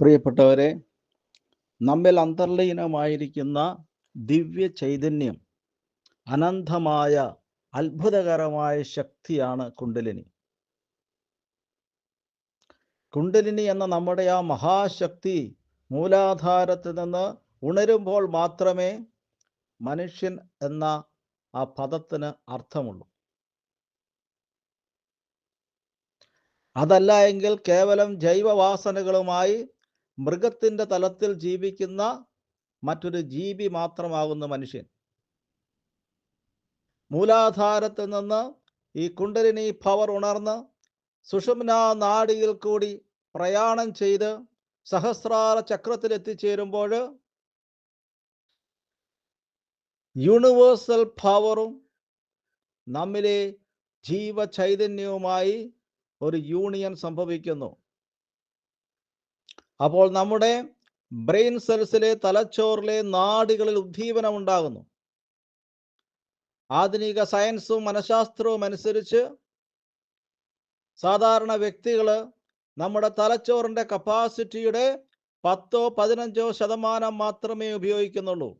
പ്രിയപ്പെട്ടവരെ നമ്മിൽ അന്തർലീനമായിരിക്കുന്ന ദിവ്യ ചൈതന്യം അനന്തമായ അത്ഭുതകരമായ ശക്തിയാണ് കുണ്ടലിനി കുണ്ടലിനി എന്ന നമ്മുടെ ആ മഹാശക്തി മൂലാധാരത്തിൽ നിന്ന് ഉണരുമ്പോൾ മാത്രമേ മനുഷ്യൻ എന്ന ആ പദത്തിന് അർത്ഥമുള്ളൂ. അതല്ല എങ്കിൽ കേവലം ജൈവവാസനകളുമായി മൃഗത്തിന്റെ തലത്തിൽ ജീവിക്കുന്ന മറ്റൊരു ജീവി മാത്രമാകുന്ന മനുഷ്യൻ. മൂലാധാരത്തിൽ നിന്ന് ഈ കുണ്ടലിനി പവർ ഉണർന്ന് സുഷുമ്ന നാടിയിൽ കൂടി പ്രയാണം ചെയ്ത് സഹസ്രാര ചക്രത്തിൽ എത്തിച്ചേരുമ്പോൾ യൂണിവേഴ്സൽ പവറും നമ്മിലെ ജീവചൈതന്യവുമായി ഒരു യൂണിയൻ സംഭവിക്കുന്നു. അപ്പോൾ നമ്മുടെ ബ്രെയിൻ സെൽസിലെ തലച്ചോറിലെ നാടുകളിൽ ഉദ്ദീപനം ഉണ്ടാകുന്നു ആധുനിക സയൻസും മനഃശാസ്ത്രവും അനുസരിച്ച് സാധാരണ വ്യക്തികൾ നമ്മുടെ തലച്ചോറിന്റെ കപ്പാസിറ്റിയുടെ പത്തോ പതിനഞ്ചോ ശതമാനം മാത്രമേ ഉപയോഗിക്കുന്നുള്ളൂ.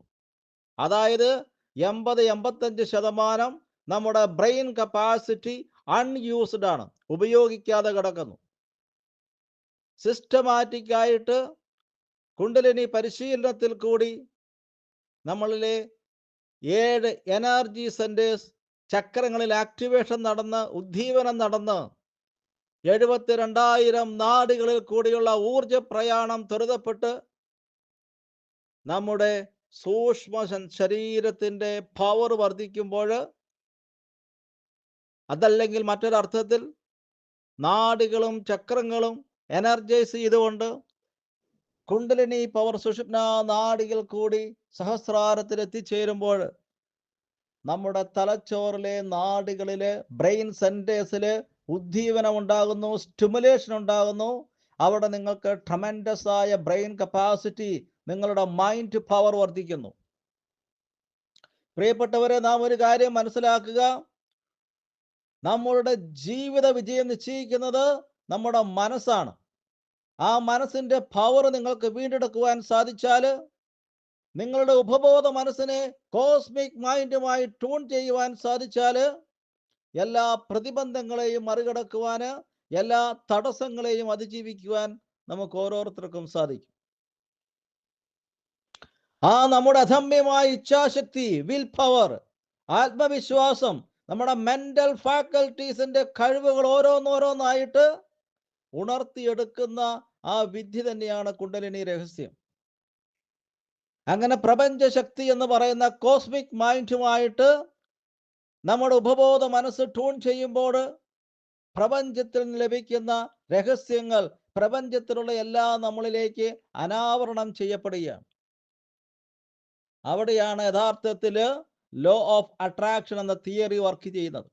അതായത് എൺപത് എൺപത്തഞ്ച് ശതമാനം നമ്മുടെ ബ്രെയിൻ കപ്പാസിറ്റി അൺയൂസ്ഡ് ആണ് ഉപയോഗിക്കാതെ കിടക്കുന്നു. സിസ്റ്റമാറ്റിക് ആയിട്ട് കുണ്ടലിനി പരിശീലനത്തിൽ കൂടി നമ്മളിലെ ഏഴ് എനർജി സെന്റേഴ്സ് ചക്രങ്ങളിൽ ആക്ടിവേഷൻ നടന്ന് ഉദ്ദീപനം നടന്ന് എഴുപത്തിരണ്ടായിരം നാടുകളിൽ കൂടിയുള്ള ഊർജ പ്രയാണം ത്വരിതപ്പെട്ട് നമ്മുടെ സൂക്ഷ്മ ശരീരത്തിന്റെ പവർ വർദ്ധിക്കുമ്പോൾ അതല്ലെങ്കിൽ മറ്റൊരർത്ഥത്തിൽ നാടുകളും ചക്രങ്ങളും എനർജൈസ് ചെയ്തുകൊണ്ട് കുണ്ടലിനി പവർ സുഷുപ്ന നാടികൾ കൂടി സഹസ്രാരത്തിൽ എത്തിച്ചേരുമ്പോൾ നമ്മുടെ തലച്ചോറിലെ നാടുകളിൽ ബ്രെയിൻ സെന്റേഴ്സിൽ ഉദ്ദീപനം ഉണ്ടാകുന്നു സ്റ്റിമുലേഷൻ ഉണ്ടാകുന്നു. അവിടെ നിങ്ങൾക്ക് ട്രമൻഡസ് ആയ ബ്രെയിൻ കപ്പാസിറ്റി നിങ്ങളുടെ മൈൻഡ് പവർ വർദ്ധിക്കുന്നു. പ്രിയപ്പെട്ടവരെ നാം ഒരു കാര്യം മനസ്സിലാക്കുക. നമ്മളുടെ ജീവിത വിജയം നിശ്ചയിക്കുന്നത് നമ്മുടെ മനസ്സാണ്. ആ മനസ്സിന്റെ പവർ നിങ്ങൾക്ക് വീണ്ടെടുക്കുവാൻ സാധിച്ചാൽ നിങ്ങളുടെ ഉപബോധ മനസ്സിനെ കോസ്മിക് മൈൻഡുമായി ട്യൂൺ ചെയ്യുവാൻ സാധിച്ചാൽ എല്ലാ പ്രതിബന്ധങ്ങളെയും മറികടക്കുവാൻ എല്ലാ തടസ്സങ്ങളെയും അതിജീവിക്കുവാൻ നമുക്ക് ഓരോരുത്തർക്കും സാധിക്കും. ആ നമ്മുടെ അധമ്യമായ ഇച്ഛാശക്തി വിൽ പവർ ആത്മവിശ്വാസം നമ്മുടെ മെന്റൽ ഫാക്കൽറ്റീസിന്റെ കഴിവുകൾ ഓരോന്നോരോന്നായിട്ട് ഉണർത്തിയെടുക്കുന്ന ആ വിദ്യ തന്നെയാണ് കുണ്ടലിനി രഹസ്യം. അങ്ങനെ പ്രപഞ്ച ശക്തി എന്ന് പറയുന്ന കോസ്മിക് മൈൻഡുമായിട്ട് നമ്മുടെ ഉപബോധ മനസ്സ് ട്യൂൺ ചെയ്യുമ്പോൾ പ്രപഞ്ചത്തിൽ ലഭിക്കുന്ന രഹസ്യങ്ങൾ പ്രപഞ്ചത്തിലുള്ള എല്ലാ നമ്മളിലേക്ക് അനാവരണം ചെയ്യപ്പെടുകയാണ്. അവിടെയാണ് യഥാർത്ഥത്തിൽ ലോ ഓഫ് അട്രാക്ഷൻ എന്ന തിയറി വർക്ക് ചെയ്യുന്നത്.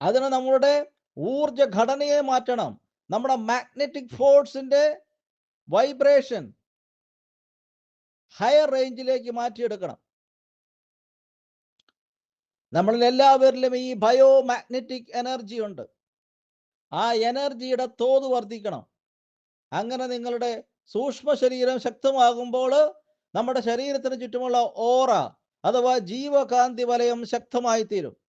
അതിന് നമ്മളുടെ ഊർജ ഘടനയെ മാറ്റണം. നമ്മുടെ മാഗ്നറ്റിക് ഫോഴ്സിന്റെ വൈബ്രേഷൻ ഹയർ റേഞ്ചിലേക്ക് മാറ്റിയെടുക്കണം. നമ്മളിൽ എല്ലാവരിലും ഈ ബയോ മാഗ്നറ്റിക് എനർജി ഉണ്ട്. ആ എനർജിയുടെ തോത് വർദ്ധിക്കണം. അങ്ങനെ നിങ്ങളുടെ സൂക്ഷ്മ ശരീരം ശക്തമാകുമ്പോൾ നമ്മുടെ ശരീരത്തിന് ചുറ്റുമുള്ള ഓറ അഥവാ ജീവകാന്തി വലയം ശക്തമായി തീരും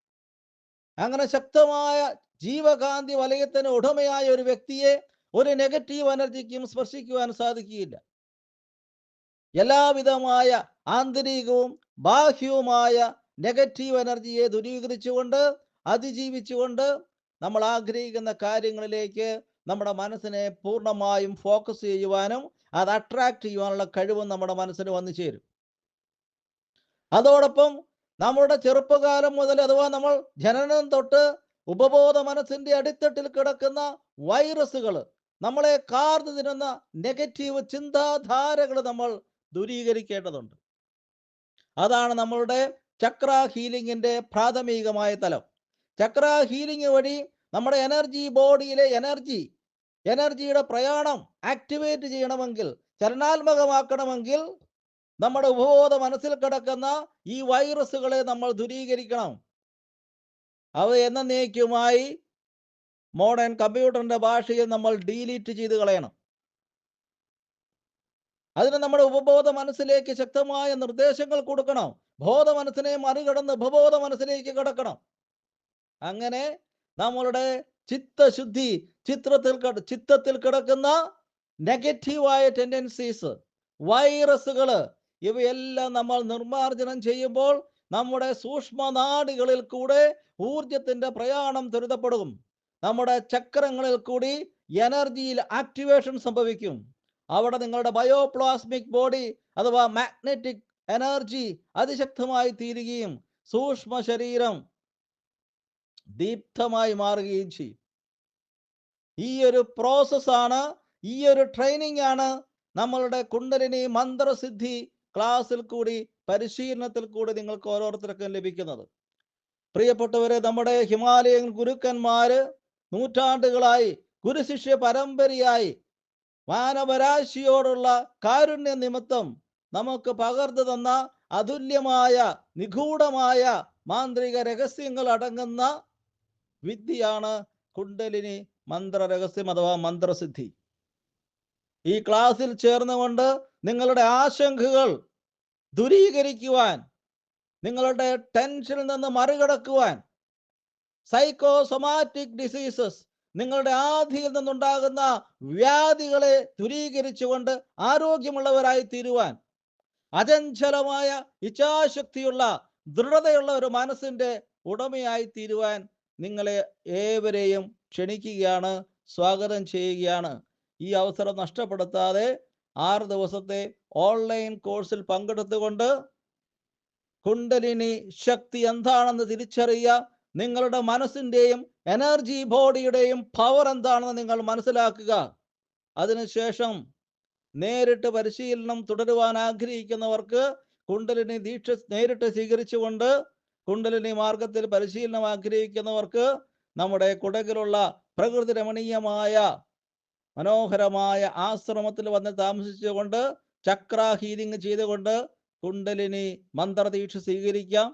അങ്ങനെ ശക്തമായ ജീവകാന്തി വലയത്തിന് ഉടമയായ ഒരു വ്യക്തിയെ ഒരു നെഗറ്റീവ് എനർജിക്കും സ്പർശിക്കുവാൻ സാധിക്കുകയില്ല. എല്ലാവിധമായ ആന്തരികവും ബാഹ്യവുമായ നെഗറ്റീവ് എനർജിയെ ദുരീകരിച്ചുകൊണ്ട് അതിജീവിച്ചുകൊണ്ട് നമ്മൾ ആഗ്രഹിക്കുന്ന കാര്യങ്ങളിലേക്ക് നമ്മുടെ മനസ്സിനെ പൂർണമായും ഫോക്കസ് ചെയ്യുവാനും അത് അട്രാക്ട് ചെയ്യുവാനുള്ള കഴിവും നമ്മുടെ മനസ്സിന് വന്നു ചേരും അതോടൊപ്പം നമ്മുടെ ചെറുപ്പകാലം മുതൽ അഥവാ നമ്മൾ ജനനം തൊട്ട് ഉപബോധ മനസ്സിന്റെ അടിത്തട്ടിൽ കിടക്കുന്ന വൈറസുകൾ നമ്മളെ കാർന്നു തിരുന്ന നെഗറ്റീവ് ചിന്താധാരകൾ നമ്മൾ ദൂരീകരിക്കേണ്ടതുണ്ട്. അതാണ് നമ്മളുടെ ചക്ര ഹീലിംഗിന്റെ പ്രാഥമികമായ തലം. ചക്ര ഹീലിംഗ് വഴി നമ്മുടെ എനർജി ബോഡിയിലെ എനർജി എനർജിയുടെ പ്രയാണം ആക്ടിവേറ്റ് ചെയ്യണമെങ്കിൽ ചലനാത്മകമാക്കണമെങ്കിൽ നമ്മുടെ ഉപബോധ മനസ്സിൽ കിടക്കുന്ന ഈ വൈറസുകളെ നമ്മൾ ദുരീകരിക്കണം. അവ എന്നേക്കുമായി മോഡേൺ കമ്പ്യൂട്ടറിന്റെ ഭാഷയിൽ നമ്മൾ ഡീലീറ്റ് ചെയ്ത് കളയണം. അതിന് നമ്മുടെ ഉപബോധ മനസ്സിലേക്ക് ശക്തമായ നിർദ്ദേശങ്ങൾ കൊടുക്കണം. ബോധ മനസ്സിനെ മറികടന്ന് ഉപബോധ മനസ്സിലേക്ക് കിടക്കണം. അങ്ങനെ നമ്മളുടെ ചിത്തശുദ്ധി ചിത്രത്തിൽ ചിത്തത്തിൽ കിടക്കുന്ന നെഗറ്റീവായ ടെൻഡൻസീസ് വൈറസുകൾ ഇവയെല്ലാം നമ്മൾ നിർമ്മാർജനം ചെയ്യുമ്പോൾ നമ്മുടെ സൂക്ഷ്മ നാടുകളിൽ കൂടെ ഊർജത്തിന്റെ പ്രയാണം ത്വരിതപ്പെടും. നമ്മുടെ ചക്രങ്ങളിൽ കൂടി എനർജിയിൽ ആക്ടിവേഷൻ സംഭവിക്കും. അവിടെ നിങ്ങളുടെ ബയോപ്ലാസ്മിക് ബോഡി അഥവാ മാഗ്നറ്റിക് എനർജി അതിശക്തമായി തീരുകയും സൂക്ഷ്മ ശരീരം ദീപ്തമായി മാറുകയും ചെയ്യും. ഈ ഒരു പ്രോസസ്സാണ് ഈ ഒരു ട്രെയിനിങ് ആണ് നമ്മളുടെ കുണ്ടലിനി മന്ത്രസിദ്ധി ക്ലാസ്സിൽ കൂടി പരിശീലനത്തിൽ കൂടി നിങ്ങൾക്ക് ഓരോരുത്തർക്കും ലഭിക്കുന്നത്. പ്രിയപ്പെട്ടവരെ നമ്മുടെ ഹിമാലയൻ ഗുരുക്കന്മാര് നൂറ്റാണ്ടുകളായി ഗുരുശിഷ്യ പരമ്പരയായി മാനവരാശിയോടുള്ള കാരുണ്യ നിമിത്തം നമുക്ക് പകർന്നു തന്ന അതുല്യമായ നിഗൂഢമായ മാന്ത്രിക രഹസ്യങ്ങൾ അടങ്ങുന്ന വിദ്യയാണ് കുണ്ടലിനി മന്ത്ര രഹസ്യം അഥവാ മന്ത്രസിദ്ധി. ഈ ക്ലാസ്സിൽ ചേർന്നുകൊണ്ട് നിങ്ങളുടെ ആശങ്കകൾ ദുരീകരിക്കുവാൻ നിങ്ങളുടെ ടെൻഷനിൽ നിന്ന് മറികടക്കുവാൻ സൈക്കോസൊമാറ്റിക് ഡിസീസസ് നിങ്ങളുടെ ആധിയിൽ നിന്നുണ്ടാകുന്ന വ്യാധികളെ ദുരീകരിച്ചുകൊണ്ട് ആരോഗ്യമുള്ളവരായി തീരുവാൻ അചഞ്ചലമായ ഇച്ഛാശക്തിയുള്ള ദൃഢതയുള്ള ഒരു മനസ്സിന്റെ ഉടമയായി തീരുവാൻ നിങ്ങളെ ഏവരെയും ക്ഷണിക്കുകയാണ് സ്വാഗതം ചെയ്യുകയാണ്. ഈ അവസരം നഷ്ടപ്പെടുത്താതെ ആറ് ദിവസത്തെ ഓൺലൈൻ കോഴ്സിൽ പങ്കെടുത്തുകൊണ്ട് കുണ്ടലിനി ശക്തി എന്താണെന്ന് തിരിച്ചറിയുക നിങ്ങളുടെ മനസ്സിന്റെയും എനർജി ബോഡിയുടെയും പവർ എന്താണെന്ന് നിങ്ങൾ മനസ്സിലാക്കുക. അതിനുശേഷം നേരിട്ട് പരിശീലനം തുടരുവാൻ ആഗ്രഹിക്കുന്നവർക്ക് കുണ്ടലിനി ദീക്ഷ നേരിട്ട് സ്വീകരിച്ചുകൊണ്ട് കുണ്ടലിനി മാർഗത്തിൽ പരിശീലനം ആഗ്രഹിക്കുന്നവർക്ക് നമ്മുടെ കുടകിലുള്ള പ്രകൃതി രമണീയമായ മനോഹരമായ ആശ്രമത്തിൽ വന്ന് താമസിച്ചുകൊണ്ട് ചക്ര ഹീലിംഗ് ചെയ്തുകൊണ്ട് കുണ്ടലിനി മന്ത്രദീക്ഷ സ്വീകരിക്കാം.